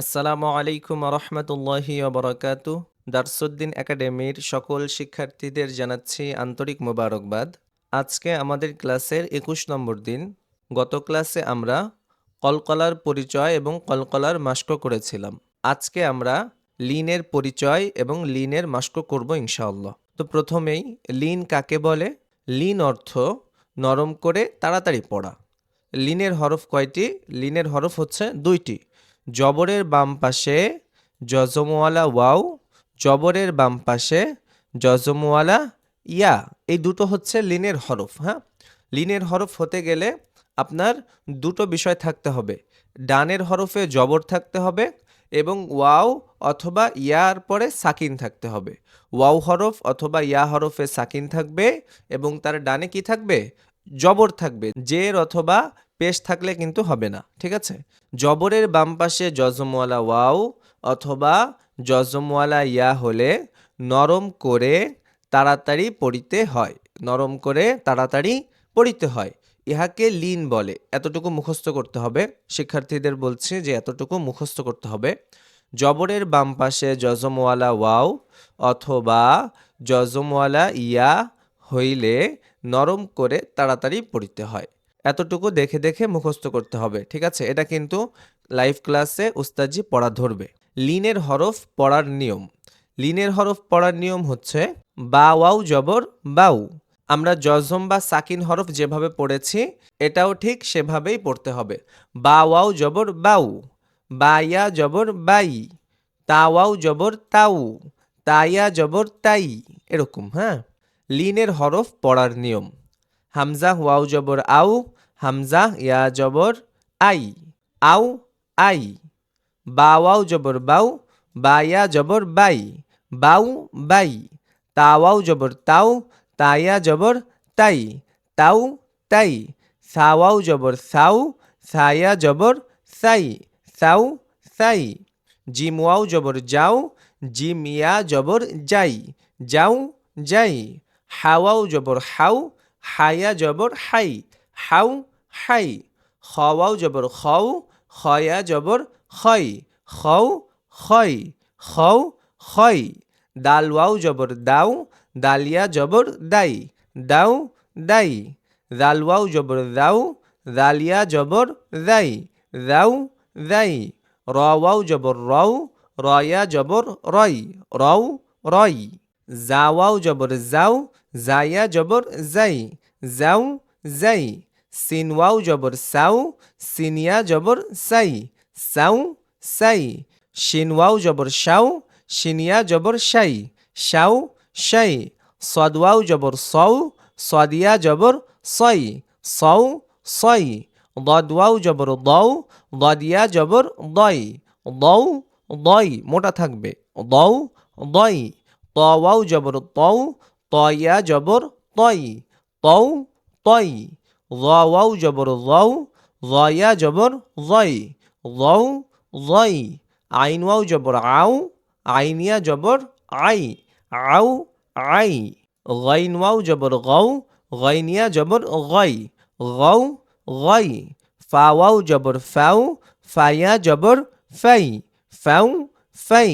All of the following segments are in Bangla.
আসসালামু আলাইকুম রহমতুল্লাহি ওবরাকাত দারসুদ্দিন একাডেমির সকল শিক্ষার্থীদের জানাচ্ছি আন্তরিক মোবারকবাদ। আজকে আমাদের ক্লাসের একুশ নম্বর দিন। গত ক্লাসে আমরা কলকলার পরিচয় এবং কলকলার মাস্ক করেছিলাম। আজকে আমরা লিনের পরিচয় এবং লিনের মাস্ক করব ইনশাআল্লাহ। তো প্রথমেই লিন কাকে বলে? লিন অর্থ নরম করে তাড়াতাড়ি পড়া। লিনের হরফ কয়টি? লিনের হরফ হচ্ছে দুইটি। জবরের বাম পাশে জজমওয়ালা ওয়াও, জবরের বাম পাশে জজমওয়ালা ইয়া। এই দুটো হচ্ছে লিনের হরফ হ্যাঁ? লিনের হরফ হতে গেলে আপনার দুটো বিষয় থাকতে হবে। ডানের হরফে জবর থাকতে হবে এবং ওয়াও অথবা ইয়ার পরে সাকিন থাকতে হবে। ওয়াও হরফ অথবা ইয়া হরফে সাকিন থাকবে এবং তার ডানে কি থাকবে? জবর থাকবে। জের অথবা পেশ থাকলে কিন্তু হবে না, ঠিক আছে? জবরের বাম পাশে জজমওয়ালা ওয়াও অথবা জজমওয়ালা ইয়া হলে নরম করে তাড়াতাড়ি পড়িতে হয়, নরম করে তাড়াতাড়ি পড়িতে হয়। ইহাকে লিন বলে, এতটুকু মুখস্থ করতে হবে। শিক্ষার্থীদের বলছে যে এতটুকু মুখস্থ করতে হবে। জবরের বাম পাশে জজমওয়ালা ওয়াও অথবা জজমওয়ালা ইয়া হইলে নরম করে তাড়াতাড়ি পড়িতে হয়। এতটুকু দেখে দেখে মুখস্থ করতে হবে, ঠিক আছে? এটা কিন্তু লাইভ ক্লাসে উস্তাজি পড়া ধরবে। লিনের হরফ পড়ার নিয়ম। লিনের হরফ পড়ার নিয়ম হচ্ছে বা ওয়াউ জবর বাউ। আমরা জজম বা সাকিন হরফ যেভাবে পড়েছি, এটাও ঠিক সেভাবেই পড়তে হবে। বা ওয়াউ জবর বাউ। বা ইয়া জবর বাই। তা ওয়াউ জবর তাউ। তাইয়া জবর তাই। এরকম হ্যাঁ? লিনের হরফ পড়ার নিয়ম। হামজা ওয়াও জবর আউ, হামজা ইয়া জবর আই, আউ আই, বা ওয়াও জবর বাউ, বা ইয়া জবর বাই, বাউ বাই, তা ওয়াও জবর তাও তাইয়া জবর তাই, তাও তাই, সা ওয়াও জবর সাউ সায়া জবর সাই সাউ সাই, জিম ওয়াও জবর যাও, জিম ইয়া জবর যাই, যাও যাই হাওয়াও জবর হাউ হায়া জবর হাই, হাউ হাই, খাওয়াও জবর খাও, খয়া জবর খয় খও খয় খও খয় দাল ওয়াও জবর দাও, দালিয়া জবর দাই, দাও দাই দাল ওয়াও জবর দাও দালিয়া জবর দাই, দাও দাই র ওয়াও জবর রও, রয়া জবর রই, রও রই, জাওয়াও জবর যাও জায়া জবর যাই যাও যাই সিনওয়াও জবর সাউ সিনিয়া জবর সাই সাউ সাই শিনওয়াও জবর শাও শিনিয়া জবর শাই শাও শাই সদওয়াও জবর সৌ সদিয়া জবর সই সৌ সই দদওয়াও জবর দৌ দদিয়া জবর দই দৌ দই মোটা থাকবে দৌ দই তওয়াও জবর তৌ তয়া জবর তই তৌ তই ওয়াও জবর ওয়াও রয়া জবর রয় রৌ রয় আইন ওয়াও জবর আউ আইনিয়া জবর আই আউ আই গাইন ওয়াও জবর গৌ গাইনিয়া জবর গই গৌ গই ফাওয়াও জবর ফাউ ফাইয়া জবর ফাই ফাউ ফাই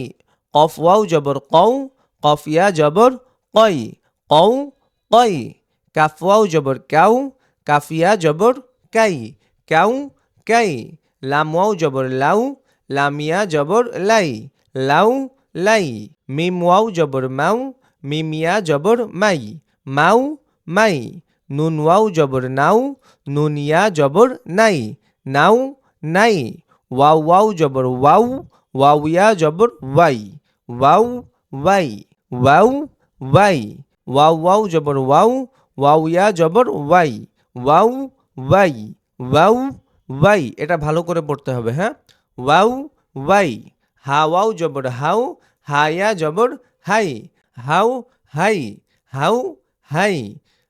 কফ ওয়াও জবর কৌ কফিয়া জবর কই কৌ কই কাফওয়াও জবর কাউ কাফিয়া জবর কাই কাউ কাই লামওয়াও জবর লাউ লামিয়া জবর লাই লাউ লাই মিম ওয়াও জবর মাউ মিমিয়া জবর মাই মাউ মাই নুন ওয়াও জবর নাউ নুনিয়া জবর নাই নাউ নাই ওয়াও ওয়াও জবর ওয়াউ ওয়াউয়া জবর ওয়াই ওয়াউ ওয়াই ওয়াউ ওয়াই ওয়াও ওয়াউ জবর ওয়াউ ওয়াউ ইয়া, জবর ওয়াই ওয়াউ ওয়াই ওয়াউ ওয়াই, এটা ভালো করে পড়তে হবে হ্যাঁ? ওয়াউ ওয়াই, হা ওয়াউ জবর হাউ হা, ইয়া, জবর হাই হাউ হাই হাউ হাই,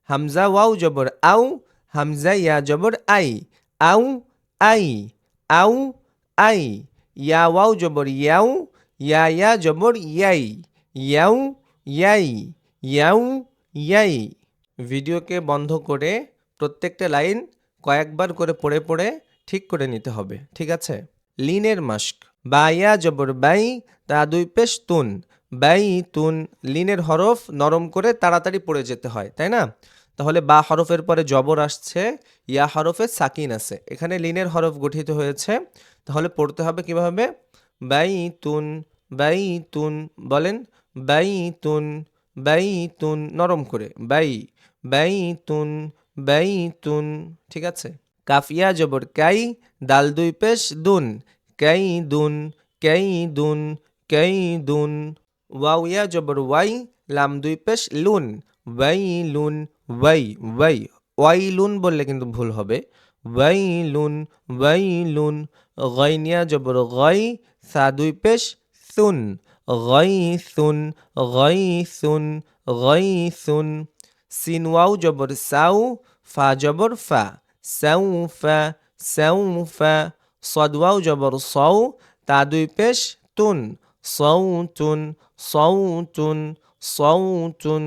হামজা ওয়াউ জবর আউ হামজা, ইয়া, জবর আই আউ আই আউ আই, ইয়া ওয়াউ জবর ইয়াউ ইয়া ইয়া, জবর ইয়াই ইয়াউ ইয়াই ইয়াউ ইয়াই। ভিডিওকে বন্ধ করে প্রত্যেকটা লাইন কয়েকবার করে পড়ে পড়ে ঠিক করে নিতে হবে, ঠিক আছে? লিনের মাস্ক। বা ইয়া জবর বাই তা দুই পেশ তুন। বাই তুন লিনের হরফ নরম করে তাড়াতাড়ি পড়ে যেতে হয়, তাই না? তাহলে বা হরফের পরে জবর আসছে, ইয়া হরফে সাকিন আছে। এখানে লিনের হরফ গঠিত হয়েছে। তাহলে পড়তে হবে কীভাবে? বাই তুন বাই তুন, বলেন? বাই তুন বাই তুন নরম করে, বাই বাই তুন বাই তুন ঠিক আছে? কাফিয়া জবর, কাই, দাল, দুই পেশ, দুন, কাই দুন কাই দুন কাই, দুন, ওয়াও, ইয়া, জবর, ওয়াই, লাম, দুই পেশ, লুন ওয়াই লুন ওয়াই ওয়াই ওয়াই, লুন বললে কিন্তু ভুল হবে ওয়াই লুন ওয়াই লুন গয়নিয়া জবর গয় সা, দুই পেশ, সুন গইসুন গইসুন গইসুন। সিন ওয়াও জবর, সাউ ফা জবর ফা সাউফা সাউফা সদ ওয়াও জবর সৌ তা দুই পেশ তুন সৌতুন সৌতুন সৌতুন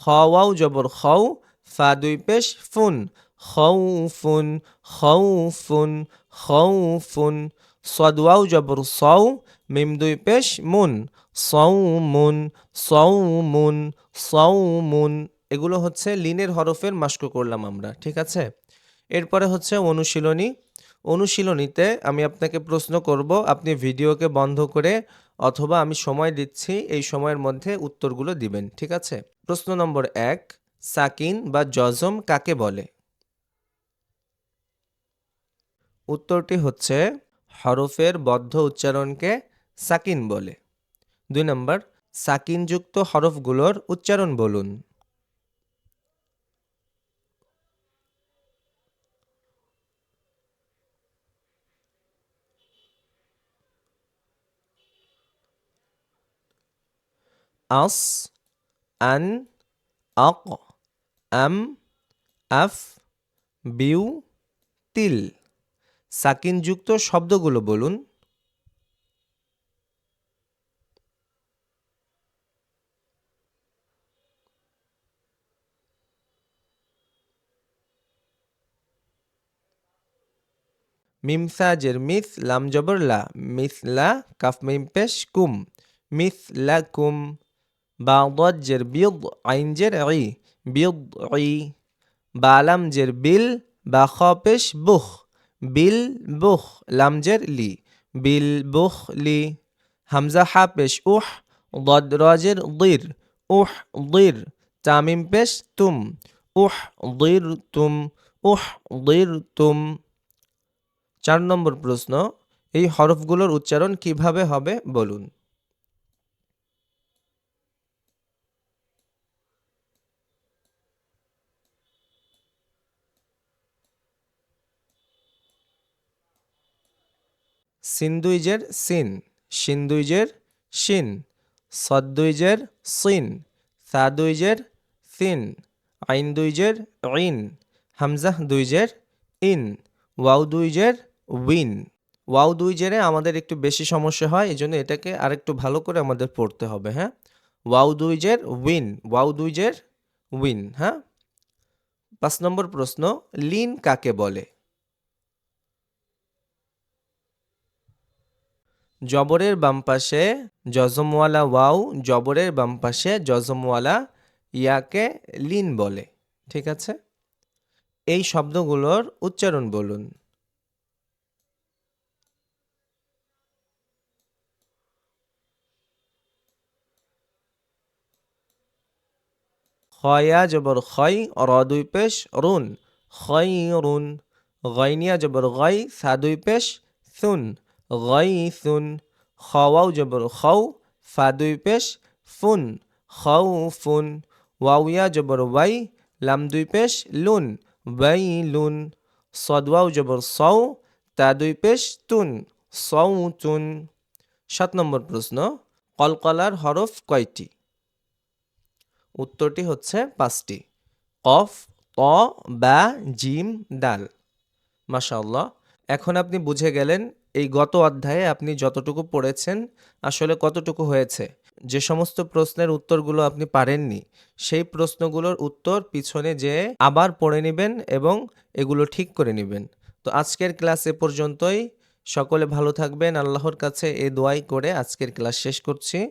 খাও জবর খাও ফা দুই পেশ ফুন খৌফুন খৌফুন খৌফুন সদওয়াও জবর সৌ মিম দুই পেশ, মুন। সৌমুন সৌমুন সৌমুন এগুলো হচ্ছে লিনের হরফের মাস্ক করলাম আমরা, ঠিক আছে? এরপরে হচ্ছে অনুশীলনী। অনুশীলনীতে আমি আপনাকে প্রশ্ন করব, আপনি ভিডিওকে বন্ধ করে অথবা আমি সময় দিচ্ছি, এই সময়ের মধ্যে উত্তরগুলো দিবেন, ঠিক আছে? প্রশ্ন নম্বর এক, সাকিন বা জজম কাকে বলে? উত্তরটি হচ্ছে হরফের বদ্ধ উচ্চারণকে সাকিন বলে। দুই নম্বর, সাকিনযুক্ত হরফগুলোর উচ্চারণ বলুন। আস, আন, আক, আম, আফ, বিউ, তিল। সাকিনযুক্ত শব্দগুলো বলুন। মিমসাজের মিস লাম জবর লা মিসলা কাফ মিম কুম মিসলাকুম বাদজের বিদ আইন জের ই বিদ ই বালাম জের বিল বা খ পেশ বুখ বিল বুখ লামজের লি বিল বুখ লি হামজা হা পেশ উহ ضد রাজের দির উহ দির তামিম পেশ তুম উহ দির তুম উহ দির তুম চার নম্বর প্রশ্ন, এই হরফগুলোর উচ্চারণ কীভাবে হবে বলুন। সিন্দুইজের সিন, সিন্দুইজের শিন, সদ্দুইজের সিন, সাদুইজের সিন আইন দুইজের ইন হামজাহ দুইজের ইন ওয়াও দুইজের উইন। ওয়াও দুই জেরে আমাদের একটু বেশি সমস্যা হয়, এই জন্য এটাকে আরেকটু ভালো করে আমাদের পড়তে হবে হ্যাঁ? ওয়াও দুই জের উইন, ওয়াও দুই জের উইন হ্যাঁ? পাঁচ নম্বর প্রশ্ন, লিন কাকে বলে? জবরের বাম পাশে জজমওয়ালা ওয়াও, জবরের বাম পাশে জজমওয়ালা ইয়াকে লিন বলে, ঠিক আছে? এই শব্দগুলোর উচ্চারণ বলুন। খয়া জবর খয় র দুই পেশ, রুন। খয় রুন। গয়নিয়া জবর গয় সা দুই পেশ, সুন। গই, সুন। খাওয়াও জবর খাও ফা দুই পেশ, ফুন। খাও, ফুন। ওয়াউয়া জবর ওয়াই, লাম দুই পেশ, লুন। ওয়াই লুন। সদওয়াও জবর সৌ তা দুই পেশ, তুন। সৌ তুন। সাত নম্বর প্রশ্ন, কলকলার হরফ কয়টি? উত্তরটি হচ্ছে পাঁচটি। কফ, ত, বা, জিম দাল মাশাআল্লাহ। এখন আপনি বুঝে গেলেন এই গত অধ্যায়ে আপনি যতটুকু পড়েছেন, আসলে কতটুকু হয়েছে। যে সমস্ত প্রশ্নের উত্তরগুলো আপনি পারেননি, সেই প্রশ্নগুলোর উত্তর পিছনে যে আবার পড়ে নেবেন এবং এগুলো ঠিক করে নেবেন। তো আজকের ক্লাস এ পর্যন্তই। সকলে ভালো থাকবেন। আল্লাহর কাছে এ দোয়াই করে আজকের ক্লাস শেষ করছি।